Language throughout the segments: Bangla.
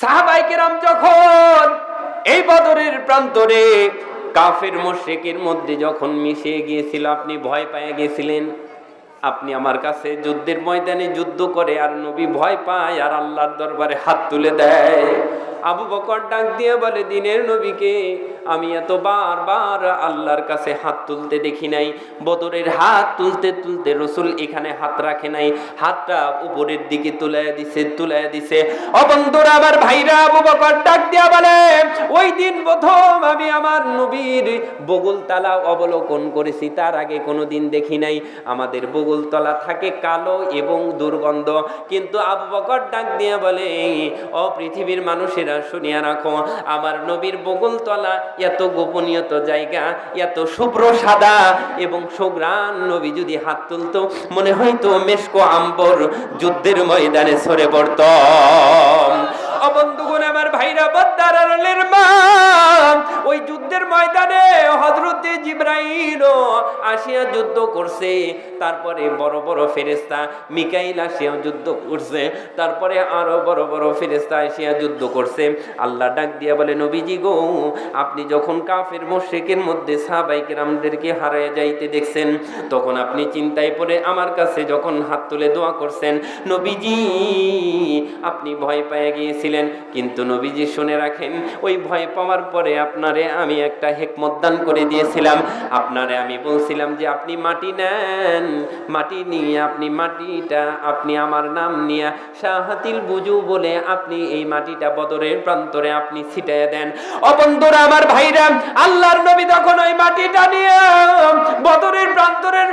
সাহাবাইকেরাম যখন এই বদরের প্রান্তরে কাফের মোশেকের মধ্যে যখন মিশে গিয়েছিল, আপনি ভয় পেয়ে গেছিলেন আপনি আমার কাছে যুদ্ধের ময়দানে যুদ্ধ করে আর নবী ভয় পায় আর আল্লাহর দরবারে হাত তুলে দেয়। আবু বকর ডাক দিয়ে বলে, দিনের নবীকে আমি এত বারবার আল্লাহর কাছে হাত তুলতে দেখি নাই। বদরের হাত তুলতে তুলতে রসুল এখানে হাত রাখে নাই। হাতটা উপরের দিকে তুলে দিছে তুলে দিছে। অবন্ধুরা আমার ভাইরা আবু বকর ডাক দিয়া বলে, ওই দিন প্রথম আমি আমার নবীর বগুলতলা অবলোকন করেছি। তার আগে কোনো দিন দেখি নাই। আমাদের বগুলতলা থাকে কালো এবং দুর্গন্ধ। কিন্তু আবু বকর ডাক দিয়ে বলে, ও পৃথিবীর মানুষেরা শুনিয়া রাখো, আমার নবীর বগুলতলা এত গোপনীয়ত জায়গা, এত শুভ্র সাদা এবং সুগ্রাণ নবী যদি হাত তুলতো, মনে হয়তো মেশকো আম্বর যুদ্ধের ময়দানে সরে পড়ত। অবন্ধুগুণ আমার ভাইরা বদ্দারের মা ময়দানে হজরতে জিব্রাইল আসিয়া যুদ্ধ করছে। তারপরে বড় বড় ফেরেস্তা মিকাইল আসিয়া যুদ্ধ করছে। তারপরে আরও বড় বড় ফেরেস্তা আসিয়া যুদ্ধ করছে। আল্লাহ ডাক দিয়া বলে, নবীজি গো, আপনি যখন কাফের মোশেকের মধ্যে সাহাবাইকের আমাদেরকে হারায় যাইতে দেখছেন, তখন আপনি চিন্তায় পড়ে আমার কাছে যখন হাত তুলে দোয়া করছেন, নবীজি, আপনি ভয় পেয়ে গিয়েছিলেন। কিন্তু নবীজি শুনে রাখেন, ওই ভয় পাওয়ার পরে আপনারে আমি একটা হেকমত দান করে দিয়েছিলাম। আপনারে আমি বলছিলাম যে, আপনি মাটি নেন, মাটি নিয়ে আপনি মাটিটা, আপনি আমার নাম নিয়ে শাহাতিল বুজু বলে আপনি এই মাটিটা বদরের প্রান্তরে আপনি ছিটাইয়া দেন। অবন্ধুরা আমার ভাইরা, আল্লাহর নবী তখন ওই মাটিটা নিয়ে বদরের প্রান্তরের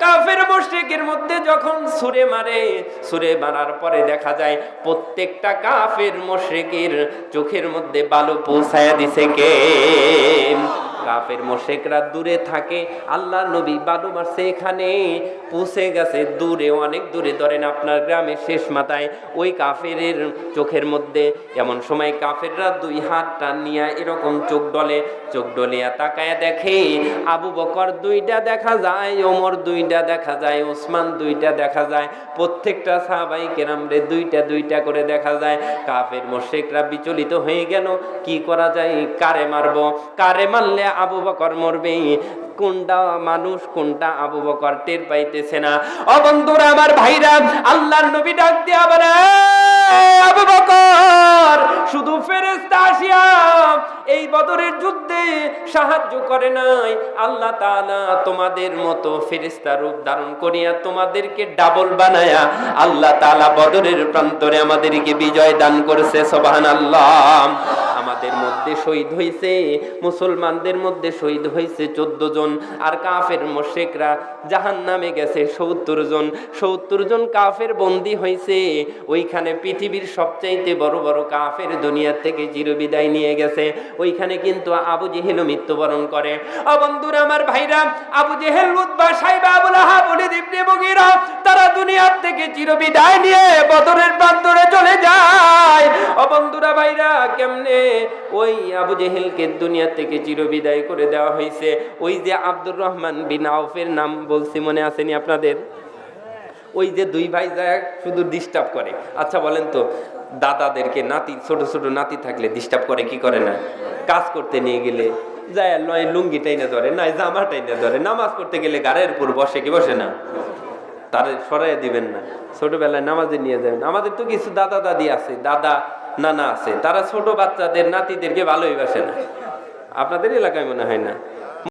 কাফের মুশরিকের মধ্যে যখন সুরে মারে, সুরে মারার পরে দেখা যায় প্রত্যেকটা কাফের মুশরিকের চোখের মধ্যে বালু পৌঁছায়া দিছে কে? কাফের মোশেকরা দূরে থাকে আল্লাহ নবী বালু মারছে এখানে পৌঁছে গেছে দূরে, অনেক দূরে, ধরেন আপনার গ্রামের শেষ মাথায়, ওই কাফের চোখের মধ্যে, এমন সময় কাফেররা দুই হাত টান নিয়ে এরকম চোখ ডলে, চোখ ডলিয়া তাকায় দেখে, আবু বকর দুইটা দেখা যায়, ওমর দুইটা দেখা যায়, ওসমান দুইটা দেখা যায়, প্রত্যেকটা সাহাবাই কেরামরে দুইটা দুইটা করে দেখা যায়, কাফের মোশেকরা বিচলিত হয়ে গেল, কি করা যায়? কারে মারবো? কারে মারলে আবু বকর মরবে? কোনটা মানুষ, কোনটা আবু বকর টের পাইতেছে না। ও বন্ধুরা, আমার ভাইরা, আল্লাহর নবী ডাক দিয়া বলে আবু বকর, শুধু ফেরেশতা আসিয়া এই বদরের যুদ্ধে সাহায্য করে নাই। আল্লাহ তাআলা তোমাদের মতো ফেরেশতা রূপ ধারণ করিয়া তোমাদেরকে ডাবল বানায়া আল্লাহ তাআলা বদরের প্রান্তরে আমাদেরকে বিজয় দান করেছে। সুবহানাল্লাহ। আমাদের মধ্যে শহীদ হয়েছে মুসলমানদের মধ্যে শহীদ হয়েছে চোদ্দ জন, আর কাফের মোশেকরা জাহান নামে গেছে সত্তর জন সত্তর জন কাফের বন্দী হয়েছে ওইখানে পৃথিবীর সবচাইতে বড় বড় কাফের দুনিয়া থেকে চিরবিদায় নিয়ে গেছে। ওইখানে কিন্তু আবু জেহেলও মৃত্যুবরণ করে। অবন্ধুর আমার ভাইরা, আবু জেহেল উদ্বা সাইবা আবুল আহাব ওলিদ ইবনে মুগীরা, তারা দুনিয়ার থেকে চিরবিদায় নিয়ে বদরের আবু জেহেলকে দুনিয়া থেকে চিরবিদায় করে দেওয়া হয়েছে। ওই যে আব্দুর রহমান বিন আউফের নাম বলছি, মনে আসেনি আপনাদের? ওই যে দুই ভাই যায় শুধু ডিস্টার্ব করে। আচ্ছা বলেন তো, দাদাদেরকে নাতি, ছোট ছোট নাতি থাকলে ডিস্টার্ব করে, কি করে না? কাজ করতে নিয়ে গেলে যায় নয় লুঙ্গি টাইনে ধরে নয় জামা টাইনে ধরে, নামাজ পড়তে গেলে গাড়ির উপর বসে, কি বসে না? তারে সরাই দিবেন না। ছোটবেলায় নামাজে নিয়ে যাবেন। আমাদের তো কিছু দাদা দাদি আছে। দাদা নানা আছে। তারা ছোট বাচ্চাদের নাতিদেরকে ভালোই বাসে না। আপনাদের এলাকায় মনে হয় না?